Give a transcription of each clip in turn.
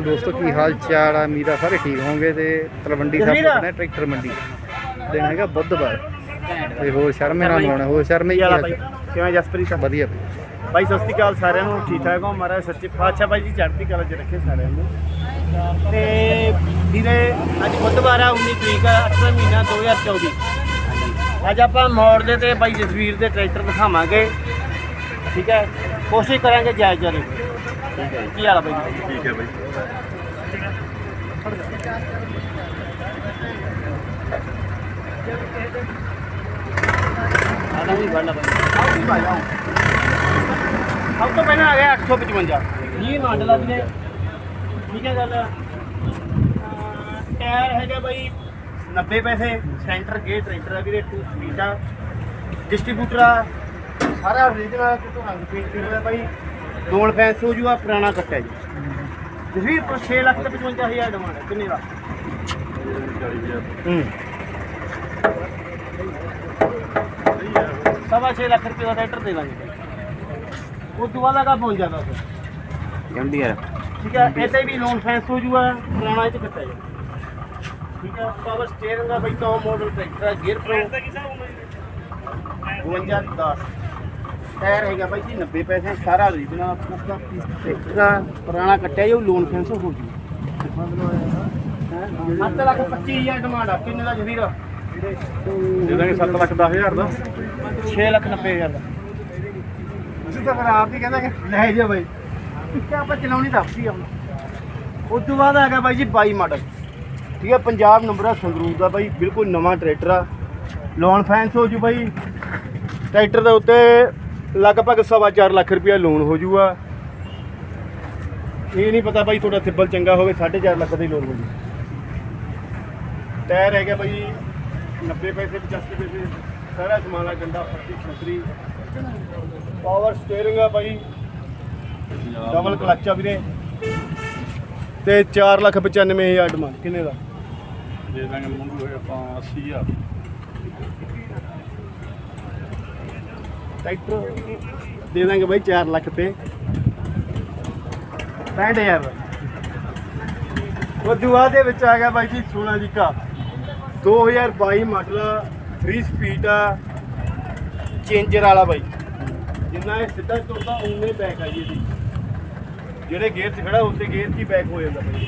ਦੋਸਤੋ ਕੀ ਹਾਲ ਚਾਲ ਆ? ਆ ਸਾਰੇ ਠੀਕ ਹੋਵੋਗੇ ਤੇ ਤਲਵੰਡੀ ਸਾਹਿਬ। ਪਹੁੰਚਣਾ ਟਰੈਕਟਰ ਮੰਡੀ। ਦਿਨ ਹੈਗਾ ਬੁੱਧਵਾਰ। ਤੇ ਹੋਰ ਸ਼ਰਮੇ ਨਾਲ ਮਨਾਉਣਾ ਹੋਰ ਸ਼ਰਮੇ ਹਾਲ ਕਿਵੇਂ ਜਸਪ੍ਰੀਤ ਵਧੀਆ ਭਾਈ। ਸਤਿ ਸ਼੍ਰੀ ਅਕਾਲ ਸਾਰਿਆਂ ਨੂੰ। ਠੀਕ ਠਾਕ ਹੋ? ਮਹਾਰਾਜ ਸੱਚੇ ਪਾਤਸ਼ਾਹ। ਭਾਈ ਜੀ ਚੜ੍ਹਦੀ ਕਲਾ 'ਚ ਰੱਖੇ ਸਾਰਿਆਂ ਨੂੰ। ਤੇ ਵੀਰੇ ਅੱਜ ਬੁੱਧਵਾਰ ਆ 19 ਤਰੀਕ ਆ 8ਵਾਂ ਮਹੀਨਾ 2024 ਅੱਜ ਆਪਾਂ ਮੋੜ ਦੇ ਤੇ ਭਾਈ ਜਸਵੀਰ ਦੇ ਟਰੈਕਟਰ ਦਿਖਾਵਾਂਗੇ ਠੀਕ ਹੈ? ਕੋਸ਼ਿਸ਼ ਕਰਾਂਗੇ ਜਾਇਜ਼ ਜਾਰੇ ਠੀਕ ਹੈ ਕੀ ਹਾਲ ਆ ਭਾਈ ਠੀਕ ਹੈ ਬਾਈ। ਵੀ ਸਭ ਤੋਂ ਪਹਿਲਾਂ ਆ ਗਿਆ 855 ਇਹ ਮਾਡਲ ਆ। ਵੀਰੇ ਠੀਕ ਹੈ ਗੱਲ। ਅਹ ਟਾਇਰ ਹੈਗਾ ਬਾਈ 90 ਪੈਸੇ ਸੈਂਟਰ ਗੇਟ ਟਰੈਕਟਰ ਆ ਵੀਰੇ 2 ਸਪੀਡ ਆ। ਡਿਸਟ੍ਰੀਬਿਊਟਰ ਆ। ਸਾਰਾ ਓਰੀਜਨਲ ਕਿਤੋਂ ਰੰਗ ਪੇਂਟ ਕੀਤਾ ਬਾਈ। ਦੋਲ ਫੈਂਸ ਹੋ ਜੂਆ ਪੁਰਾਣਾ ਕੱਟਿਆ ਜੀ। ਕੋ 6 ਲੱਖ ਤੇ 55000 ਡਿਮਾਂਡ ਹੈ ਕਿੰਨੇ ਦਾ? ਹੂੰ। ਸਵਾ 6 ਲੱਖ ਰੁਪਏ ਦਾ ਟਰੈਕਟਰ ਦੇ ਦਾਂਗੇ। ਉਹ ਤੋਂ ਬਾਅਦ ਅਗਾ ਪਹੁੰਚ ਜਾਂਦਾ ਫਿਰ ਗੰਡੀ ਹੈ ਠੀਕ ਹੈ ਇੱਥੇ ਵੀ ਲੋਨ ਫੈਂਸ ਹੋ ਜੂਗਾ ਪੁਰਾਣਾ ਇਹ ਚ ਕੱਟਿਆ ਜਾ ਠੀਕ ਹੈ ਪਾਵਰ ਸਟੀਅਰਿੰਗ ਦਾ ਬਈ top model tractor gear pro 5210 tyre ਹੈਗਾ ਬਾਈ ਜੀ 90 ਪੈਸੇ ਸਾਰਾ ਓਰੀਜਨਲ ਪੂਰਾ ਪੀਸ ਦਾ ਪੁਰਾਣਾ ਕੱਟਿਆ ਜੋ ਲੋਨ ਫੈਂਸ ਹੋ ਜੂ 7 ਲੱਖ 25000 ਡਿਮਾਂਡ ਆ ਕਿੰਨੇ ਦਾ ਜਵੀਰ ਦੇ ਦਾਂਗੇ 7 ਲੱਖ 10000 ਦਾ। 6 ਲੱਖ 90000 ਦਾ। ਤੁਸੀਂ ਤਾਂ ਫਿਰ ਆਪ ਹੀ ਕਹਿੰਦਾ ਕਿ ਲੈ ਜਾ ਬਾਈ। ਕਿ ਆਪਾਂ ਚਲਾਉਣੀ ਦੱਸਦੀ ਆ ਉਸ ਤੋਂ ਬਾਅਦ ਆ ਗਿਆ ਬਾਈ ਜੀ 22 ਮਾਡਲ। ਠੀਕ ਹੈ ਪੰਜਾਬ ਨੰਬਰ ਆ ਸੰਗਰੂਰ ਦਾ ਬਾਈ ਬਿਲਕੁਲ ਨਵਾਂ ਟਰੈਕਟਰ ਆ। ਲੋਨ ਫਾਈਨੈਂਸ ਹੋ ਜੂ ਬਾਈ। ਟਰੈਕਟਰ ਦੇ ਉੱਤੇ ਲਗਭਗ ਸਵਾ ਚਾਰ ਲੱਖ ਰੁਪਇਆ ਲੋਨ ਹੋ ਜੂਗਾ। ਇਹ ਨਹੀਂ ਪਤਾ ਬਾਈ ਤੁਹਾਡਾ ਸਿਬਲ ਚੰਗਾ ਹੋਵੇ 4.5 ਲੱਖ ਦਾ ਹੀ ਲੋਨ ਹੋ ਜੂ। ਟਾਇਰ ਹੈਗਾ ਬਾਈ 90 ਪੈਸੇ 85 ਪੈਸੇ, ਸਾਰਾ ਸਮਾਨ ਆ ਗੰਦਾ ਫੱਟੀ ਛਤਰੀ ਪਾਵਰ ਸਟੀਅਰਿੰਗ ਆ ਬਾਈ ਡਬਲ ਕਲਚ ਆ ਵੀਰੇ। ਤੇ 4 ਲੱਖ 95 ਹਜ਼ਾਰ ਡਿਮਾਂਡ ਕਿੰਨੇ ਦਾ? ਦੇ ਦਾਂਗੇ ਮੁੰਡੂ ਆਪਾਂ 80000 ਟਰੈਕਟਰ ਦੇ ਦਾਂਗੇ ਬਾਈ 4 ਲੱਖ ਤੇ। 65000 ਦਾ ਉਹ ਦੁਆ ਦੇ ਵਿੱਚ ਆ ਗਿਆ ਬਾਈ ਜੀ ਸੋਨਾ ਜੀ ਕਾ 2022 ਮਾਡਲ 3 ਸਪੀਡ ਆ, ਚੇਂਜਰ ਵਾਲਾ ਬਾਈ। ਜਿੰਨਾ ਇਹ ਸਿੱਧਾ ਤੁਰਦਾ ਉਨੇ ਬੈਕ ਆ ਜੀ ਇਹਦੀ। ਜਿਹੜੇ ਗੇਅਰ 'ਚ ਖੜਾ, ਉਸੇ ਗੇਅਰ 'ਚ ਹੀ ਬੈਕ ਹੋ ਜਾਂਦਾ ਬਾਈ।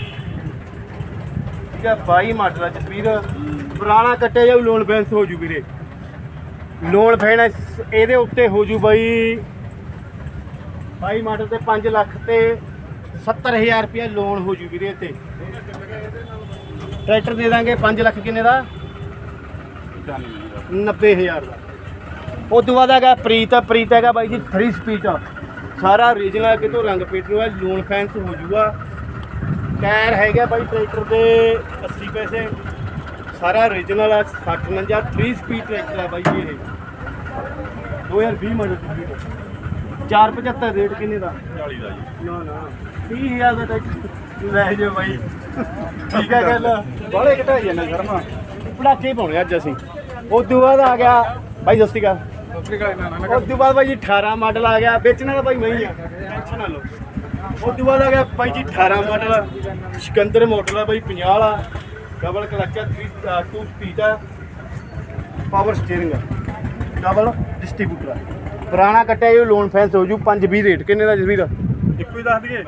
ਠੀਕ ਆ 22 ਮਾਡਲ ਆ ਜਸਵੀਰ। ਪੁਰਾਣਾ ਕੱਟਿਆ ਜਾਊ ਲੋਨ ਬੈਂਸ ਹੋ ਜੂ ਵੀਰੇ। ਲੋਨ ਫਾਈਨੈਂਸ ਇਹਦੇ ਉੱਤੇ ਹੋ ਜੂ ਬਾਈ 22 ਮਾਡਲ ਤੇ 5 ਲੱਖ ਤੇ 70000 ਰੁਪਏ ਲੋਨ ਹੋ ਜੂ ਵੀਰੇ ਤੇ ਟਰੈਕਟਰ ਦੇ ਦਾਂਗੇ 5 ਲੱਖ ਕਿੰਨੇ ਦਾ? 90000 ਦਾ। ਉਸ ਤੋਂ ਬਾਅਦ ਹੈਗਾ ਪ੍ਰੀਤ ਪ੍ਰੀਤ ਹੈਗਾ ਬਾਈ ਜੀ 3 ਸਪੀਡ ਸਾਰਾ ਓਰੀਜਨਲ ਕਿਤੋਂ ਰੰਗ ਪੇਟ ਨੂੰ ਹੈ ਲੋਨ ਫੈਂਸ ਹੋ ਜੂਗਾ। ਟਾਇਰ ਹੈਗਾ ਬਾਈ ਟਰੈਕਟਰ ਦੇ 80 ਪੈਸੇ। ਸਾਰਾ ਓਰੀਜਨਲ ਆ 60 49 3 ਸਪੀਡ ਟਰੈਕਟਰ ਆ ਬਾਈ ਇਹ। 2020 ਮਾਡਲ 475 ਰੇਟ ਕਿੰਨੇ ਦਾ? 40 ਦਾ ਜੀ। ਨਾ ਨਾ। 30000 ਦਾ ਟਰੈਕਟਰ ਲੈ ਜਾਓ ਬਾਈ। ਠੀਕ ਹੈ ਗੱਲ। ਬਾਲੇ ਘਟਾਈ ਜਾਂਦਾ ਸ਼ਰਮਾ। ਪੜਾਕੇ ਪਾਉਣੇ ਅੱਜ ਅਸੀਂ। ਉਸ ਤੋਂ ਬਾਅਦ ਆ ਗਿਆ ਬਾਈ ਸਤਿ ਸ਼੍ਰੀ ਅਕਾਲ। ਉਸ ਤੋਂ ਬਾਅਦ ਬਾਈ ਜੀ 18 ਮਾਡਲ ਆ ਗਿਆ। ਵੇਚਣਾ ਤਾਂ ਬਾਈ ਮੈਂ ਹੀ ਆ। ਟੈਨਸ਼ਨ ਨਾ ਲਓ। ਉਸ ਤੋਂ ਬਾਅਦ ਆ ਗਿਆ ਬਾਈ ਜੀ 18 ਮਾਡਲ ਸਿਕੰਦਰ ਮਾਡਲ ਆ ਬਾਈ 50 ਵਾਲਾ। ਡਬਲ ਕਲਚ ਆ 3 2 ਸਪੀਡ ਆ ਪਾਵਰ ਸਟੀਅਰਿੰਗ ਆ ਡਬਲ ਡਿਸਟ੍ਰੀਬਿਊਟਰ ਆ ਪੁਰਾਣਾ ਕੱਟਿਆ ਇਹ ਲੋਨ ਫੈਂਸ ਹੋ ਜੂ 520 ਰੇਟ ਕਿੰਨੇ ਦਾ ਜਸਵੀਰ? ਇੱਕੋ ਹੀ ਦੱਸ ਦਈਏ?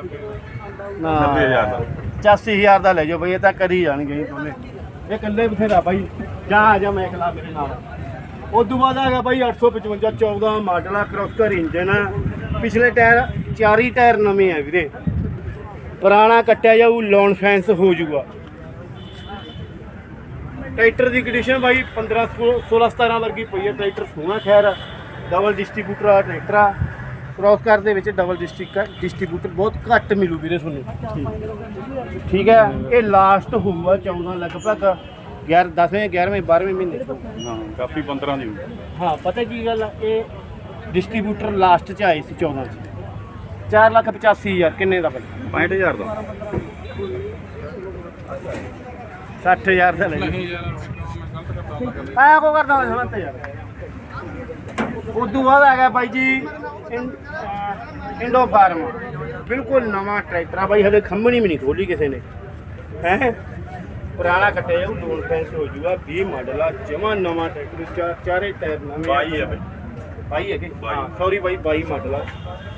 ਨਾ। 90000 ਦਾ। 85000 ਦਾ ਲੈ ਜਾਓ ਬਈ ਇਹ ਤਾਂ ਕਰੀ ਜਾਣਗੇ ਇਹ ਦੋਨੇ। ਇਹ ਇਕੱਲੇ ਬਥੇਰਾ ਬਾਈ। ਜਾ ਆ ਜਾ ਮੈਂ ਇਕਲਾ ਮੇਰੇ ਨਾਲ। ਉਸ ਤੋਂ ਬਾਅਦ ਆ ਗਿਆ ਬਾਈ 855 14 ਮਾਡਲ ਆ ਕ੍ਰੋਸਕਰ ਇੰਜਨ ਆ। ਪਿਛਲੇ ਟਾਇਰ ਚਾਰੀ ਟਾਇਰ ਨਵੇਂ ਆ ਵੀਰੇ। ਪੁਰਾਣਾ ਕੱਟਿਆ ਜਾਊ ਲੋਨ ਫੈਂਸ ਹੋ ਜੂਗਾ। ਟਰੈਕਟਰ ਦੀ ਕੰਡੀਸ਼ਨ ਬਾਈ 15 16 17 ਵਰਗੀ ਪਈ ਹੈ ਟਰੈਕਟਰ ਸੋਹਣਾ ਖੈਰ ਡਬਲ ਡਿਸਟ੍ਰੀਬਿਊਟਰ ਆ ਟਰੈਕਟਰ ਆ। ਕ੍ਰੋਸ ਕਾਰ ਦੇ ਵਿੱਚ ਡਬਲ ਡਿਸਟ੍ਰਿਕਟ ਡਿਸਟ੍ਰੀਬਿਊਟਰ ਬਹੁਤ ਘੱਟ ਮਿਲੂ ਵੀਰੇ ਤੁਹਾਨੂੰ। ਠੀਕ ਹੈ ਇਹ ਲਾਸਟ ਹੋਊਗਾ 14 ਲਗਭਗ 11 10ਵੇਂ 11ਵੇਂ 12ਵੇਂ ਮਹੀਨੇ ਹਾਂ ਕਾਪੀ 15 ਦੀ। ਹਾਂ ਪਤਾ ਕੀ ਗੱਲ ਆ ਇਹ ਡਿਸਟ੍ਰੀਬਿਊਟਰ ਲਾਸਟ ਚ ਆਏ ਸੀ 14 ਚ। 4 ਲੱਖ 85 ਹਜ਼ਾਰ ਕਿੰਨੇ ਦਾ ਬਈ? 65000 ਦਾ। 60000 ਦਾ ਲੈ ਆਇਆ ਕੋ ਕਰਦਾ ਮੈਂ ਸਮਝਦਾ ਯਾਰ ਉਦੋਂ ਬਾਅਦ ਆ ਗਿਆ ਬਾਈ ਜੀ ਇੰ- ਅਹ ਇੰਡੋ ਫਾਰਮ। ਬਿਲਕੁਲ ਨਵਾਂ ਟਰੈਕਟਰ ਆ ਬਾਈ ਹਲੇ ਖੰਭਣੀ ਵੀ ਨਹੀਂ ਖੋਲੀ ਕਿਸੇ ਨੇ। ਹੈ? ਪੁਰਾਣਾ ਕੱਟਿਆ ਜਾਊ ਡੋਨ ਫੈਂਸ ਹੋ ਜੂਗਾ 20 ਮਾਡਲ ਆ ਜਮਾ ਨਵਾਂ ਟਰੈਕਟਰ ਚਾਰੇ ਟਾਇਰ ਨਵੇਂ ਬਾਈ ਹੈ ਬਈ। ਬਾਈ ਹੈ ਕਿ? ਬਾਈ। ਹਾਂ ਸੌਰੀ ਬਾਈ 22 ਮਾਡਲ ਆ।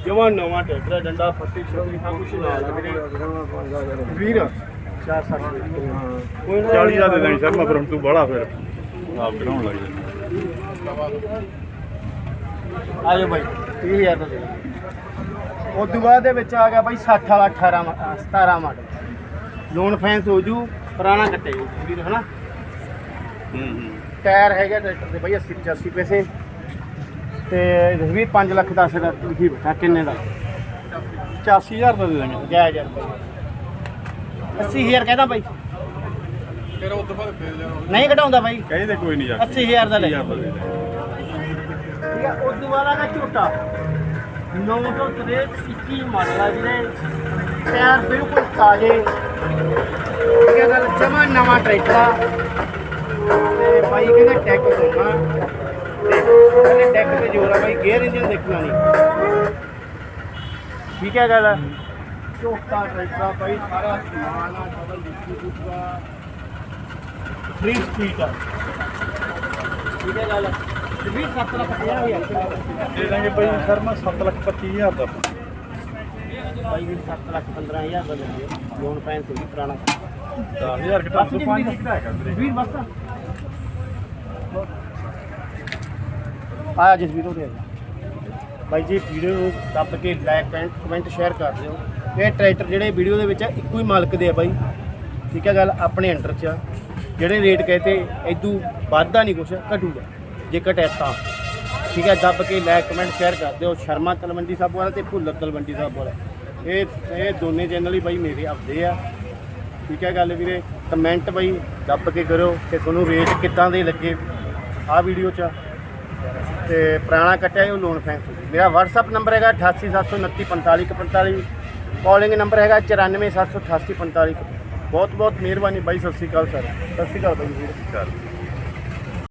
ਜਮਾ ਨਵਾਂ ਟਰੈਕਟਰ ਡੰਡਾ ਫੱਟੀ ਛੋਟੀ ਸਭ ਕੁਝ ਨਾਲ ਆ ਵੀਰੇ। ਵੀਰ 4 7 ਹਾਂ ਕੋਈ ਨਾ 40 ਦਾ ਦੇ ਦੇਣੀ ਸ਼ਰਮਾ ਪਰ ਹੁਣ ਤੂੰ ਬੜਾ ਫਿਰ। ਆਪ ਕਢਾਉਣ ਲੱਗ ਜਾ। ਆ ਜਾਓ ਬਾਈ 30000 ਦਾ ਦੇ ਉਸ ਤੋਂ ਬਾਅਦ ਦੇ ਵਿੱਚ ਆ ਗਿਆ ਬਾਈ 60 ਵਾਲਾ 18 ਮਾ- ਅਹ 17 ਮਾਡਲ ਲੋਨ ਫੈਂਸ ਹੋ ਜੂ ਪੁਰਾਣਾ ਕੱਟੇ ਜੂ ਵੀਰ ਹਨਾ? ਹੂੰ ਹੂੰ। ਟਾਇਰ ਹੈਗਾ ਟਰੈਕਟਰ ਦੇ ਬਾਈ 80 85 ਪੈਸੇ। ਤੇ ਵੀ 5 ਲੱਖ 10 ਦਾ ਲਿਖੀ ਬੈਠਾ ਕਿੰਨੇ ਦਾ? 84000 ਦਾ ਦੇ ਦੇਣੀ ਜਾਇਜ਼ ਯਾਰ ਬਾਈ 80000 ਕਹਿੰਦਾ ਬਾਈ। ਫਿਰ ਤੋਂ ਬਾਅਦ ਫੇਰ ਜਾਣਾ ਨਹੀਂ ਘਟਾਉਂਦਾ ਬਾਈ। ਕਹਿੰਦੇ ਕੋਈ ਨਹੀਂ ਜਾ 80000 ਦਾ ਲੈ। ਜਾ 80000 ਦਾ ਦੇ ਦੇ। ਠੀਕ ਹੈ ਉਸ ਤੋਂ ਬਾਅਦ ਆ ਗਿਆ ਝੋਟਾ। 963 21 ਮਾਡਲ ਆ ਵੀਰੇ। ਟਾਇਰ ਬਿਲਕੁਲ ਤਾਜ਼ੇ। ਠੀਕ ਹੈ ਗੱਲ ਜਮਾ ਨਵਾਂ ਟਰੈਕਟਰ ਆ। ਤੇ ਬਾਈ ਕਹਿੰਦਾ ਟੈਕ ਹੋਣਾ ਤੇ ਟੈਕ ਤੇ ਜੋਰ ਆ ਬਾਈ ਗੇਅਰ ਇੰਜਨ ਦੇਖਣਾ ਨਹੀਂ। ਠੀਕ ਹੈ ਗੱਲ। ਝੋਟਾ ਟਰੈਕਟਰ ਆ ਬਾਈ ਸਾਰਾ ਸਮਾਨ ਆ ਡਬਲ ਡਿਸਟ੍ਰੀਬਿਊਟਰ ਆ। 3 ਸਪੀਡ ਆ। ਠੀਕ ਹੈ ਗੱਲ ਤੇ ਵੀ 7 ਲੱਖ 50 ਹਜ਼ਾਰ ਦੇ ਦਾਂਗੇ ਬਈ ਸ਼ਰਮਾ 7 ਲੱਖ 25000 ਦਾ। ਬਾਈ ਵੀ 7 ਲੱਖ 15 ਹਜ਼ਾਰ ਦਾ ਲੈਂਦੇ ਲੋਨ ਫੈਂਸ ਹੋਈ ਪੁਰਾਣਾ। 10000 ਘਟਾ ਬਸ ਜੀ, ਤੂੰ 5 ਵੀਰ। ਆਇਆ ਜਿਸ ਵੀਰ ਰਿਹਾ ਬਾਈ ਜੀ ਵੀਡੀਓ ਨੂੰ ਦੱਬ ਕੇ ਲਾਈਕ ਕਮੈਂਟ ਸ਼ੇਅਰ ਕਰ ਦਿਓ। ਇਹ ਟਰੈਕਟਰ ਜਿਹੜੇ ਵੀਡੀਓ ਦੇ ਵਿੱਚ ਆ, ਇੱਕੋ ਹੀ ਮਾਲਕ ਦੇ ਆ ਬਾਈ। ਠੀਕ ਹੈ ਗੱਲ, ਆਪਣੇ ਅੰਡਰ 'ਚ ਆ। ਜਿਹੜੇ ਰੇਟ ਕਹਤੇ ਇਦੋਂ ਵੱਧਦਾ ਨਹੀਂ ਕੁਛ ਘਟੂਗਾ ਜੇ ਘਟਿਆ ਤਾਂ। ਠੀਕ ਹੈ ਦੱਬ ਕੇ ਲਾਇਕ ਕਮੈਂਟ ਸ਼ੇਅਰ ਕਰ ਦਿਓ। ਸ਼ਰਮਾ ਤਲਵੰਡੀ ਸਾਹਿਬ ਵਾਲਾ ਤੇ ਭੁੱਲਰ ਤਲਵੰਡੀ ਸਾਹਿਬ ਵਾਲਾ। ਇਹ ਇਹ ਦੋਨੇ ਚੈਨਲ ਹੀ ਬਾਈ ਮੇਰੇ ਆਪਦੇ ਆ। ਠੀਕ ਹੈ ਗੱਲ ਵੀਰੇ ਕਮੈਂਟ ਬਾਈ ਦੱਬ ਕੇ ਕਰੋ ਕਿ ਤੁਹਾਨੂੰ ਰੇਟ ਕਿੱਦਾਂ ਦੇ ਲੱਗੇ ਆਹ ਵੀਡੀਓ 'ਚ। ਤੇ ਪੁਰਾਣਾ ਕੱਟਿਆ ਉਹ ਲੋਨ ਫੈਂਸ ਮੇਰਾ WhatsApp ਨੰਬਰ ਹੈਗਾ 8879455145 ਕਾਲਿੰਗ ਨੰਬਰ ਹੈਗਾ 94788445 ਬਹੁਤ ਬਹੁਤ ਮਿਹਰਬਾਨੀ ਬਾਈ, ਸਤਿ ਸ਼੍ਰੀ ਅਕਾਲ ਸਰ। ਸਤਿ ਸ਼੍ਰੀ ਅਕਾਲ ਬਾਈ ਵੀਰੇ ਚੱਲ